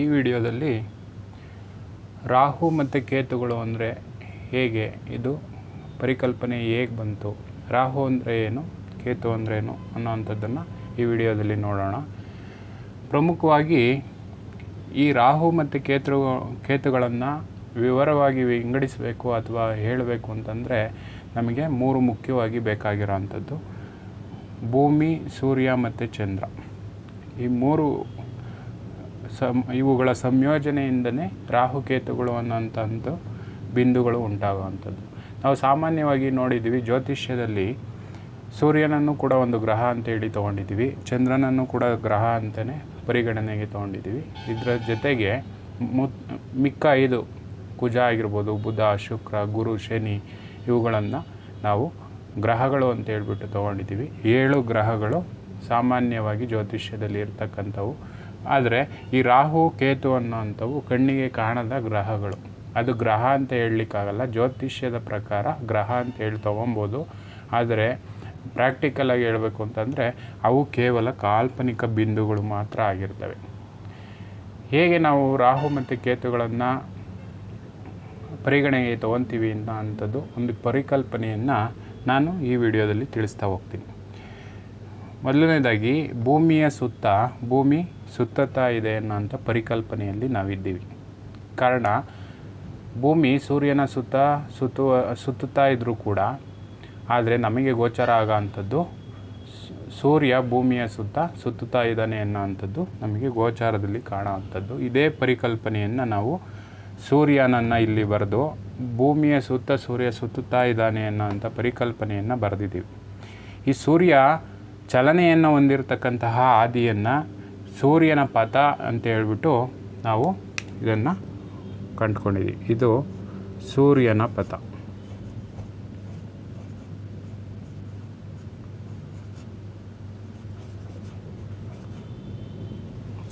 ಈ ವಿಡಿಯೋದಲ್ಲಿ ರಾಹು ಮತ್ತು ಕೇತುಗಳು ಅಂದರೆ ಹೇಗೆ, ಇದು ಪರಿಕಲ್ಪನೆ ಹೇಗೆ ಬಂತು, ರಾಹು ಅಂದರೆ ಏನು, ಕೇತು ಅಂದರೆ ಏನು ಅನ್ನೋವಂಥದ್ದನ್ನು ಈ ವಿಡಿಯೋದಲ್ಲಿ ನೋಡೋಣ. ಪ್ರಮುಖವಾಗಿ ಈ ರಾಹು ಮತ್ತು ಕೇತು ಕೇತುಗಳನ್ನು ವಿವರವಾಗಿ ವಿಂಗಡಿಸಬೇಕು ಅಥವಾ ಹೇಳಬೇಕು ಅಂತಂದರೆ ನಮಗೆ ಮೂರು ಮುಖ್ಯವಾಗಿ ಬೇಕಾಗಿರೋ ಅಂಥದ್ದು ಭೂಮಿ, ಸೂರ್ಯ ಮತ್ತು ಚಂದ್ರ. ಈ ಮೂರು ಸಮ್ ಇವುಗಳ ಸಂಯೋಜನೆಯಿಂದನೇ ರಾಹುಕೇತುಗಳು ಅನ್ನೋಂಥದ್ದು ಬಿಂದುಗಳು ಉಂಟಾಗುವಂಥದ್ದು. ನಾವು ಸಾಮಾನ್ಯವಾಗಿ ನೋಡಿದ್ದೀವಿ, ಜ್ಯೋತಿಷ್ಯದಲ್ಲಿ ಸೂರ್ಯನನ್ನು ಕೂಡ ಒಂದು ಗ್ರಹ ಅಂತೇಳಿ ತೊಗೊಂಡಿದ್ದೀವಿ, ಚಂದ್ರನನ್ನು ಕೂಡ ಗ್ರಹ ಅಂತಲೇ ಪರಿಗಣನೆಗೆ ತೊಗೊಂಡಿದ್ದೀವಿ. ಇದರ ಜೊತೆಗೆ ಮು, ಮಿಕ್ಕ ಐದು ಕುಜ ಆಗಿರ್ಬೋದು, ಬುಧ, ಶುಕ್ರ, ಗುರು, ಶನಿ ಇವುಗಳನ್ನು ನಾವು ಗ್ರಹಗಳು ಅಂತ ಹೇಳ್ಬಿಟ್ಟು ತೊಗೊಂಡಿದ್ದೀವಿ. ಏಳು ಗ್ರಹಗಳು ಸಾಮಾನ್ಯವಾಗಿ ಜ್ಯೋತಿಷ್ಯದಲ್ಲಿ ಇರ್ತಕ್ಕಂಥವು. ಆದರೆ ಈ ರಾಹು, ಕೇತು ಅನ್ನೋವಂಥವು ಕಣ್ಣಿಗೆ ಕಾಣದ ಗ್ರಹಗಳು. ಅದು ಗ್ರಹ ಅಂತ ಹೇಳಲಿಕ್ಕಾಗಲ್ಲ, ಜ್ಯೋತಿಷ್ಯದ ಪ್ರಕಾರ ಗ್ರಹ ಅಂತ ಹೇಳಿ ತೊಗೊಬೋದು. ಆದರೆ ಪ್ರಾಕ್ಟಿಕಲಾಗಿ ಹೇಳಬೇಕು ಅಂತಂದರೆ ಅವು ಕೇವಲ ಕಾಲ್ಪನಿಕ ಬಿಂದುಗಳು ಮಾತ್ರ ಆಗಿರ್ತವೆ. ಹೇಗೆ ನಾವು ರಾಹು ಮತ್ತು ಕೇತುಗಳನ್ನು ಪರಿಗಣನೆಗೆ ತೊಗೊತೀವಿ ಅನ್ನೋ ಅಂಥದ್ದು ಒಂದು ಪರಿಕಲ್ಪನೆಯನ್ನು ನಾನು ಈ ವಿಡಿಯೋದಲ್ಲಿ ತಿಳಿಸ್ತಾ ಹೋಗ್ತೀನಿ. ಮೊದಲನೇದಾಗಿ ಭೂಮಿಯ ಸುತ್ತ ಭೂಮಿ ಸುತ್ತುತ್ತಾ ಇದೆ ಅನ್ನೋಂಥ ಪರಿಕಲ್ಪನೆಯಲ್ಲಿ ನಾವಿದ್ದೀವಿ. ಕಾರಣ, ಭೂಮಿ ಸೂರ್ಯನ ಸುತ್ತ ಸುತ್ತುವ, ಸುತ್ತುತ್ತಾ ಇದ್ದರೂ ಕೂಡ, ಆದರೆ ನಮಗೆ ಗೋಚರ ಆಗೋವಂಥದ್ದು ಸೂರ್ಯ ಭೂಮಿಯ ಸುತ್ತ ಸುತ್ತುತ್ತಾ ಇದ್ದಾನೆ ಅನ್ನೋವಂಥದ್ದು ನಮಗೆ ಗೋಚಾರದಲ್ಲಿ ಕಾಣುವಂಥದ್ದು. ಇದೇ ಪರಿಕಲ್ಪನೆಯನ್ನು ನಾವು ಸೂರ್ಯನನ್ನು ಇಲ್ಲಿ ಬರೆದು ಭೂಮಿಯ ಸುತ್ತ ಸೂರ್ಯ ಸುತ್ತುತ್ತಾ ಇದ್ದಾನೆ ಅನ್ನೋಂಥ ಪರಿಕಲ್ಪನೆಯನ್ನು ಬರೆದಿದ್ದೀವಿ. ಈ ಸೂರ್ಯ ಚಲನೆಯನ್ನು ಹೊಂದಿರತಕ್ಕಂತಹ ಹಾದಿಯನ್ನು ಸೂರ್ಯನ ಪಥ ಅಂತ ಹೇಳ್ಬಿಟ್ಟು ನಾವು ಇದನ್ನು ಕಂಡುಕೊಂಡಿದ್ದೀವಿ ಇದು ಸೂರ್ಯನ ಪಥ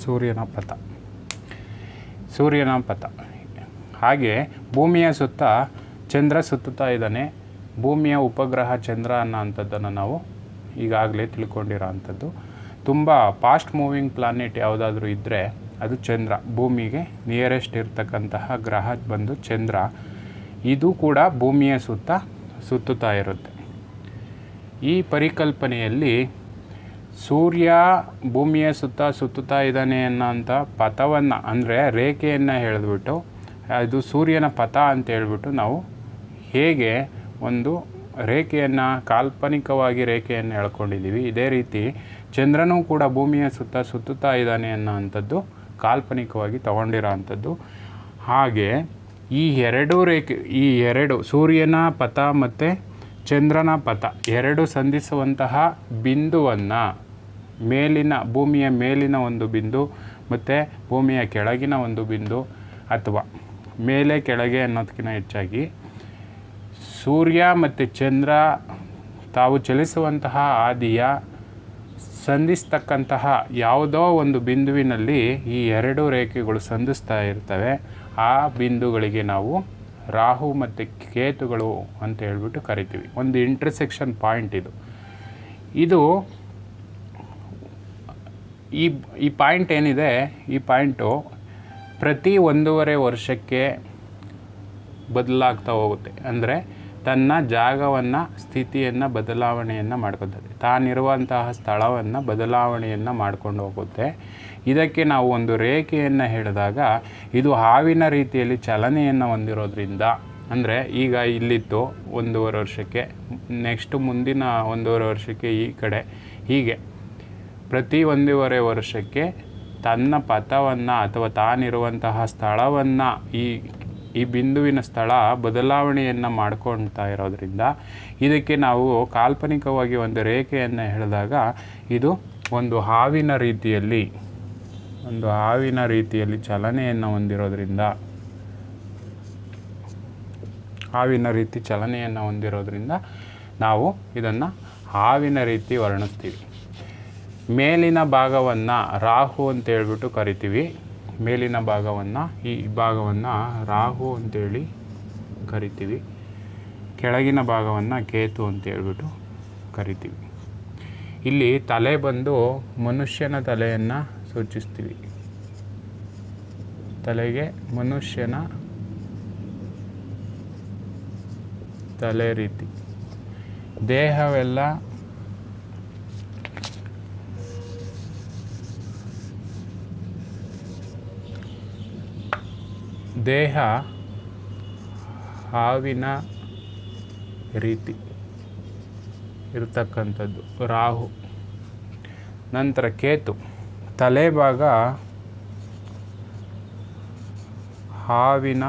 ಸೂರ್ಯನ ಪಥ ಸೂರ್ಯನ ಪಥ ಹಾಗೆ ಭೂಮಿಯ ಸುತ್ತ ಚಂದ್ರ ಸುತ್ತುತ್ತಾ ಇದ್ದಾನೆ. ಭೂಮಿಯ ಉಪಗ್ರಹ ಚಂದ್ರ ಅನ್ನೋ ಅಂಥದ್ದನ್ನು ನಾವು ಈಗಾಗಲೇ ತಿಳ್ಕೊಂಡಿರೋ ಅಂಥದ್ದು ತುಂಬ ಫಾಸ್ಟ್ ಮೂವಿಂಗ್ ಪ್ಲಾನೆಟ್ ಯಾವುದಾದ್ರೂ ಇದ್ದರೆ ಅದು ಚಂದ್ರ. ಭೂಮಿಗೆ ನಿಯರೆಸ್ಟ್ ಇರತಕ್ಕಂತಹ ಗ್ರಹ ಬಂದು ಚಂದ್ರ. ಇದು ಕೂಡ ಭೂಮಿಯ ಸುತ್ತ ಸುತ್ತುತ್ತಾ ಇರುತ್ತೆ. ಈ ಪರಿಕಲ್ಪನೆಯಲ್ಲಿ ಸೂರ್ಯ ಭೂಮಿಯ ಸುತ್ತ ಸುತ್ತುತ್ತಾ ಇದ್ದಾನೆ ಅನ್ನೋಂಥ ಪಥವನ್ನು, ಅಂದರೆ ರೇಖೆಯನ್ನು ಹೇಳಿದ್ಬಿಟ್ಟು ಅದು ಸೂರ್ಯನ ಪಥ ಅಂತ ಹೇಳಿಬಿಟ್ಟು ನಾವು ಹೇಗೆ ಒಂದು ರೇಖೆಯನ್ನು, ಕಾಲ್ಪನಿಕವಾಗಿ ರೇಖೆಯನ್ನು ಹೇಳ್ಕೊಂಡಿದ್ದೀವಿ ಇದೇ ರೀತಿ ಚಂದ್ರನೂ ಕೂಡ ಭೂಮಿಯ ಸುತ್ತ ಸುತ್ತುತ್ತಾ ಇದ್ದಾನೆ ಅನ್ನೋ ಅಂಥದ್ದು ಕಾಲ್ಪನಿಕವಾಗಿ ತಗೊಂಡಿರೋ ಅಂಥದ್ದು ಹಾಗೆ ಈ ಎರಡು ರೇಖೆ, ಈ ಎರಡು ಸೂರ್ಯನ ಪಥ ಮತ್ತು ಚಂದ್ರನ ಪಥ ಎರಡು ಸಂಧಿಸುವಂತಹ ಬಿಂದುವನ್ನು ಮೇಲಿನ, ಭೂಮಿಯ ಮೇಲಿನ ಒಂದು ಬಿಂದು ಮತ್ತು ಭೂಮಿಯ ಕೆಳಗಿನ ಒಂದು ಬಿಂದು ಅಥವಾ ಮೇಲೆ, ಕೆಳಗೆ ಅನ್ನೋದಕ್ಕಿಂತ ಹೆಚ್ಚಾಗಿ ಸೂರ್ಯ ಮತ್ತು ಚಂದ್ರ ತಾವು ಚಲಿಸುವಂತಹ ಹಾದಿಯ ಸಂಧಿಸ್ತಕ್ಕಂತಹ ಯಾವುದೋ ಒಂದು ಬಿಂದುವಿನಲ್ಲಿ ಈ ಎರಡು ರೇಖೆಗಳು ಸಂಧಿಸ್ತಾ ಇರ್ತವೆ. ಆ ಬಿಂದುಗಳಿಗೆ ನಾವು ರಾಹು ಮತ್ತು ಕೇತುಗಳು ಅಂತ ಹೇಳ್ಬಿಟ್ಟು ಕರಿತೀವಿ. ಒಂದು ಇಂಟರ್ಸೆಕ್ಷನ್ ಪಾಯಿಂಟ್ ಇದು. ಇದು ಈ ಈ ಪಾಯಿಂಟ್ ಏನಿದೆ? ಈ ಪಾಯಿಂಟು ಪ್ರತಿ ಒಂದೂವರೆ ವರ್ಷಕ್ಕೆ ಬದಲಾಗ್ತಾ ಹೋಗುತ್ತೆ. ಅಂದರೆ ತನ್ನ ಜಾಗವನ್ನು, ಸ್ಥಿತಿಯನ್ನು, ಬದಲಾವಣೆಯನ್ನು ಮಾಡ್ಕೊತದೆ. ತಾನಿರುವಂತಹ ಸ್ಥಳವನ್ನು ಬದಲಾವಣೆಯನ್ನು ಮಾಡ್ಕೊಂಡು ಹೋಗುತ್ತೆ. ಇದಕ್ಕೆ ನಾವು ಒಂದು ರೇಖೆಯನ್ನು ಹೇಳಿದಾಗ ಇದು ಹಾವಿನ ರೀತಿಯಲ್ಲಿ ಚಲನೆಯನ್ನು ಹೊಂದಿರೋದ್ರಿಂದ, ಅಂದರೆ ಈಗ ಇಲ್ಲಿತ್ತು ಒಂದೂವರೆ ವರ್ಷಕ್ಕೆ, ನೆಕ್ಸ್ಟ್ ಮುಂದಿನ ಒಂದೂವರೆ ವರ್ಷಕ್ಕೆ ಈ ಕಡೆ ಹೀಗೆ. ಪ್ರತಿ ಒಂದೂವರೆ ವರ್ಷಕ್ಕೆ ತನ್ನ ಪಥವನ್ನು ಅಥವಾ ತಾನಿರುವಂತಹ ಸ್ಥಳವನ್ನು ಈ ಈ ಬಿಂದುವಿನ ಸ್ಥಳ ಬದಲಾವಣೆಯನ್ನು ಮಾಡ್ಕೊಳ್ತಾ ಇರೋದ್ರಿಂದ ಇದಕ್ಕೆ ನಾವು ಕಾಲ್ಪನಿಕವಾಗಿ ಒಂದು ರೇಖೆಯನ್ನು ಹೇಳಿದಾಗ ಇದು ಒಂದು ಹಾವಿನ ರೀತಿಯಲ್ಲಿ, ಒಂದು ಹಾವಿನ ರೀತಿಯಲ್ಲಿ ಚಲನೆಯನ್ನು ಹೊಂದಿರೋದ್ರಿಂದ, ಹಾವಿನ ರೀತಿ ಚಲನೆಯನ್ನು ಹೊಂದಿರೋದ್ರಿಂದ ನಾವು ಇದನ್ನು ಹಾವಿನ ರೀತಿ ವರ್ಣಿಸ್ತೀವಿ. ಮೇಲಿನ ಭಾಗವನ್ನು ರಾಹು ಅಂತ ಹೇಳ್ಬಿಟ್ಟು ಕರಿತೀವಿ. ಮೇಲಿನ ಭಾಗವನ್ನು, ಈ ಭಾಗವನ್ನು ರಾಹು ಅಂತೇಳಿ ಕರಿತೀವಿ. ಕೆಳಗಿನ ಭಾಗವನ್ನು ಕೇತು ಅಂತ ಹೇಳ್ಬಿಟ್ಟು ಕರಿತೀವಿ. ಇಲ್ಲಿ ತಲೆ ಬಂದು ಮನುಷ್ಯನ ತಲೆಯನ್ನು ಸೂಚಿಸ್ತೀವಿ. ತಲೆಗೆ ಮನುಷ್ಯನ ತಲೆ ರೀತಿ. ದೇಹವೆಲ್ಲ ದೇಹ ಹಾವಿನ ರೀತಿ ಇರತಕ್ಕಂಥದ್ದು. ರಾಹು. ನಂತರ ಕೇತು. ತಲೆಭಾಗ ಹಾವಿನ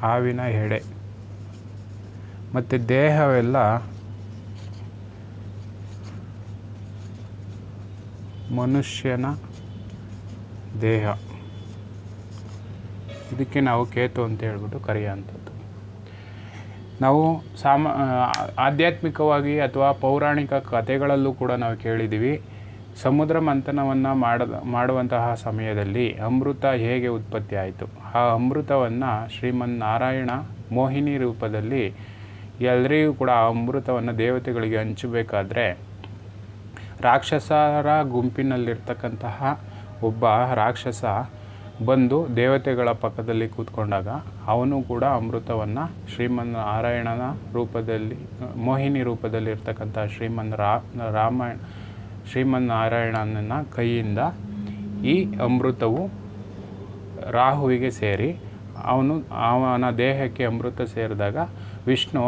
ಹಾವಿನ ಹೆಡೆ. ಮತ್ತು ದೇಹವೆಲ್ಲ ಮನುಷ್ಯನ ದೇಹ. ಇದಕ್ಕೆ ನಾವು ಕೇತು ಅಂತ ಹೇಳ್ಬಿಟ್ಟು ಕರೆಯುವಂಥದ್ದು ನಾವು ಸಾಮ ಆಧ್ಯಾತ್ಮಿಕವಾಗಿ ಅಥವಾ ಪೌರಾಣಿಕ ಕಥೆಗಳಲ್ಲೂ ಕೂಡ ನಾವು ಕೇಳಿದ್ದೀವಿ. ಸಮುದ್ರ ಮಂಥನವನ್ನು ಮಾಡದ, ಮಾಡುವಂತಹ ಸಮಯದಲ್ಲಿ ಅಮೃತ ಹೇಗೆ ಉತ್ಪತ್ತಿ ಆಯಿತು? ಆ ಅಮೃತವನ್ನು ಶ್ರೀಮನ್ ನಾರಾಯಣ ಮೋಹಿನಿ ರೂಪದಲ್ಲಿ ಎಲ್ಲರಿಗೂ ಕೂಡ ಆ ಅಮೃತವನ್ನು ದೇವತೆಗಳಿಗೆ ಹಂಚಬೇಕಾದ್ರೆ ರಾಕ್ಷಸರ ಗುಂಪಿನಲ್ಲಿರ್ತಕ್ಕಂತಹ ಒಬ್ಬ ರಾಕ್ಷಸ ಬಂದು ದೇವತೆಗಳ ಪಕ್ಕದಲ್ಲಿ ಕೂತ್ಕೊಂಡಾಗ ಅವನು ಕೂಡ ಅಮೃತವನ್ನು ಶ್ರೀಮನ್ ನಾರಾಯಣನ ರೂಪದಲ್ಲಿ, ಮೋಹಿನಿ ರೂಪದಲ್ಲಿ ಇರ್ತಕ್ಕಂಥ ಶ್ರೀಮನ್ ರಾ, ರಾಮಾಯಣ, ಶ್ರೀಮನ್ ನಾರಾಯಣನ ಕೈಯಿಂದ ಈ ಅಮೃತವು ರಾಹುವಿಗೆ ಸೇರಿ ಅವನು, ಅವನ ದೇಹಕ್ಕೆ ಅಮೃತ ಸೇರಿದಾಗ ವಿಷ್ಣು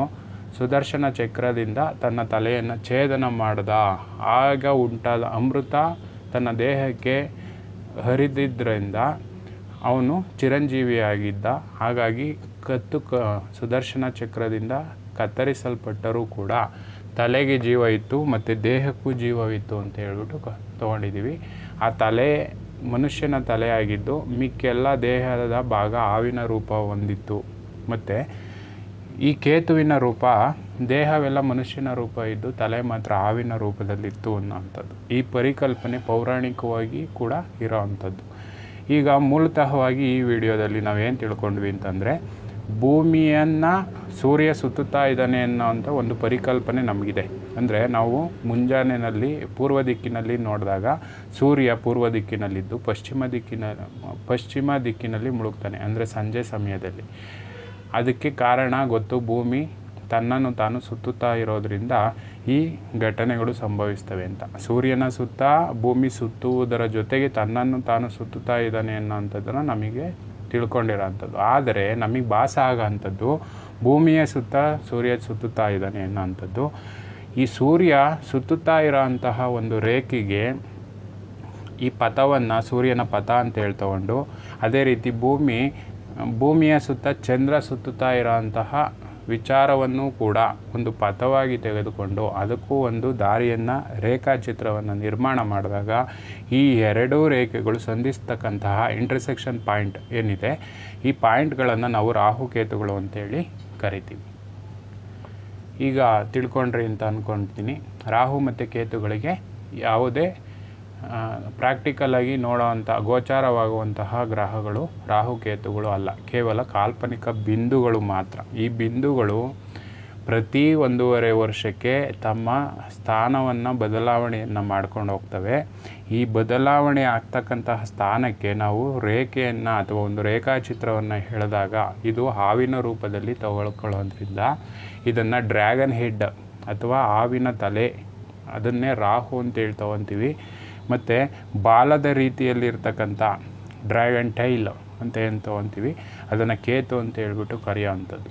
ಸುದರ್ಶನ ಚಕ್ರದಿಂದ ತನ್ನ ತಲೆಯನ್ನು ಛೇದನ ಮಾಡಿದ. ಆಗ ಉಂಟಾದ ಅಮೃತ ತನ್ನ ದೇಹಕ್ಕೆ ಹರಿದಿದ್ದರಿಂದ ಅವನು ಚಿರಂಜೀವಿಯಾಗಿದ್ದ. ಹಾಗಾಗಿ ಕತ್ತು ಕ ಸುದರ್ಶನ ಚಕ್ರದಿಂದ ಕತ್ತರಿಸಲ್ಪಟ್ಟರೂ ಕೂಡ ತಲೆಗೆ ಜೀವ ಇತ್ತು ಮತ್ತು ದೇಹಕ್ಕೂ ಜೀವವಿತ್ತು ಅಂತ ಹೇಳ್ಬಿಟ್ಟು ಕ ತೊಗೊಂಡಿದ್ದೀವಿ ಆ ತಲೆ ಮನುಷ್ಯನ ತಲೆಯಾಗಿದ್ದು ಮಿಕ್ಕೆಲ್ಲ ದೇಹದ ಭಾಗ ಹಾವಿನ ರೂಪ ಹೊಂದಿತ್ತು. ಮತ್ತು ಈ ಕೇತುವಿನ ರೂಪ ದೇಹವೆಲ್ಲ ಮನುಷ್ಯನ ರೂಪ ಇದ್ದು ತಲೆ ಮಾತ್ರ ಹಾವಿನ ರೂಪದಲ್ಲಿತ್ತು ಅನ್ನೋವಂಥದ್ದು. ಈ ಪರಿಕಲ್ಪನೆ ಪೌರಾಣಿಕವಾಗಿ ಕೂಡ ಇರೋ ಅಂಥದ್ದು ಈಗ ಮೂಲತಃವಾಗಿ ಈ ವಿಡಿಯೋದಲ್ಲಿ ನಾವೇನು ತಿಳ್ಕೊಂಡ್ವಿ ಅಂತಂದರೆ, ಭೂಮಿಯನ್ನು ಸೂರ್ಯ ಸುತ್ತುತ್ತಾ ಇದ್ದಾನೆ ಅನ್ನೋವಂಥ ಒಂದು ಪರಿಕಲ್ಪನೆ ನಮಗಿದೆ. ಅಂದರೆ ನಾವು ಮುಂಜಾನೆಯಲ್ಲಿ ಪೂರ್ವ ದಿಕ್ಕಿನಲ್ಲಿ ನೋಡಿದಾಗ ಸೂರ್ಯ ಪೂರ್ವ ದಿಕ್ಕಿನಲ್ಲಿದ್ದು ಪಶ್ಚಿಮ ದಿಕ್ಕಿನ, ಪಶ್ಚಿಮ ದಿಕ್ಕಿನಲ್ಲಿ ಮುಳುಗ್ತಾನೆ, ಅಂದರೆ ಸಂಜೆ ಸಮಯದಲ್ಲಿ. ಅದಕ್ಕೆ ಕಾರಣ ಗೊತ್ತು, ಭೂಮಿ ತನ್ನನ್ನು ತಾನು ಸುತ್ತುತ್ತಾ ಇರೋದರಿಂದ ಈ ಘಟನೆಗಳು ಸಂಭವಿಸ್ತವೆ ಅಂತ. ಸೂರ್ಯನ ಸುತ್ತ, ಭೂಮಿ ಸುತ್ತುವುದರ ಜೊತೆಗೆ ತನ್ನನ್ನು ತಾನು ಸುತ್ತುತ್ತಾ ಇದ್ದಾನೆ ಅನ್ನೋಂಥದ್ದನ್ನು ನಮಗೆ ತಿಳ್ಕೊಂಡಿರೋ ಅಂಥದ್ದು ಆದರೆ ನಮಗೆ ಭಾಸ ಆಗೋಂಥದ್ದು ಭೂಮಿಯ ಸುತ್ತ, ಸೂರ್ಯ ಸುತ್ತುತ್ತಾ ಇದ್ದಾನೆ ಅನ್ನೋಂಥದ್ದು. ಈ ಸೂರ್ಯ ಸುತ್ತುತ್ತಾ ಇರೋ ಅಂತಹ ಒಂದು ರೇಖೆಗೆ ಈ ಪಥವನ್ನು ಸೂರ್ಯನ ಪಥ ಅಂತ ಹೇಳಿ ತಗೊಂಡು ಅದೇ ರೀತಿ ಭೂಮಿ, ಭೂಮಿಯ ಸುತ್ತ ಚಂದ್ರ ಸುತ್ತುತ್ತಾ ಇರೋಂತಹ ವಿಚಾರವನ್ನು ಕೂಡ ಒಂದು ಪಥವಾಗಿ ತೆಗೆದುಕೊಂಡು ಅದಕ್ಕೂ ಒಂದು ದಾರಿಯನ್ನು ರೇಖಾಚಿತ್ರವನ್ನು ನಿರ್ಮಾಣ ಮಾಡಿದಾಗ ಈ ಎರಡೂ ರೇಖೆಗಳು ಸಂಧಿಸ್ತಕ್ಕಂತಹ ಇಂಟರ್ಸೆಕ್ಷನ್ ಪಾಯಿಂಟ್ ಏನಿದೆ, ಈ ಪಾಯಿಂಟ್ಗಳನ್ನು ನಾವು ರಾಹುಕೇತುಗಳು ಅಂತೇಳಿ ಕರಿತೀವಿ. ಈಗ ತಿಳ್ಕೊಂಡ್ರಿ ಅಂತ ಅಂದ್ಕೊಳ್ತೀನಿ ರಾಹು ಮತ್ತು ಕೇತುಗಳಿಗೆ ಯಾವುದೇ ಪ್ರಾಕ್ಟಿಕಲಾಗಿ ನೋಡೋವಂಥ ಗೋಚಾರವಾಗುವಂತಹ ಗ್ರಹಗಳು ರಾಹುಕೇತುಗಳು ಅಲ್ಲ. ಕೇವಲ ಕಾಲ್ಪನಿಕ ಬಿಂದುಗಳು ಮಾತ್ರ. ಈ ಬಿಂದುಗಳು ಪ್ರತಿ ಒಂದೂವರೆ ವರ್ಷಕ್ಕೆ ತಮ್ಮ ಸ್ಥಾನವನ್ನು ಬದಲಾವಣೆಯನ್ನು ಮಾಡ್ಕೊಂಡು ಹೋಗ್ತವೆ. ಈ ಬದಲಾವಣೆ ಆಗ್ತಕ್ಕಂತಹ ಸ್ಥಾನಕ್ಕೆ ನಾವು ರೇಖೆಯನ್ನು ಅಥವಾ ಒಂದು ರೇಖಾಚಿತ್ರವನ್ನು ಹೇಳಿದಾಗ ಇದು ಹಾವಿನ ರೂಪದಲ್ಲಿ ತಗೊಳ್ಕೊಳ್ಳೋದ್ರಿಂದ ಇದನ್ನು ಡ್ರ್ಯಾಗನ್ ಹೆಡ್ ಅಥವಾ ಹಾವಿನ ತಲೆ, ಅದನ್ನೇ ರಾಹು ಅಂತೇಳಿ ತೊಗೊತೀವಿ ಮತ್ತು ಬಾಲದ ರೀತಿಯಲ್ಲಿರ್ತಕ್ಕಂಥ ಡ್ರ್ಯಾಗನ್ ಟೈಲ್ ಅಂತ ಏನು ತೊಗೊತೀವಿ ಅದನ್ನು ಕೇತು ಅಂತ ಹೇಳ್ಬಿಟ್ಟು ಕರೆಯೋವಂಥದ್ದು.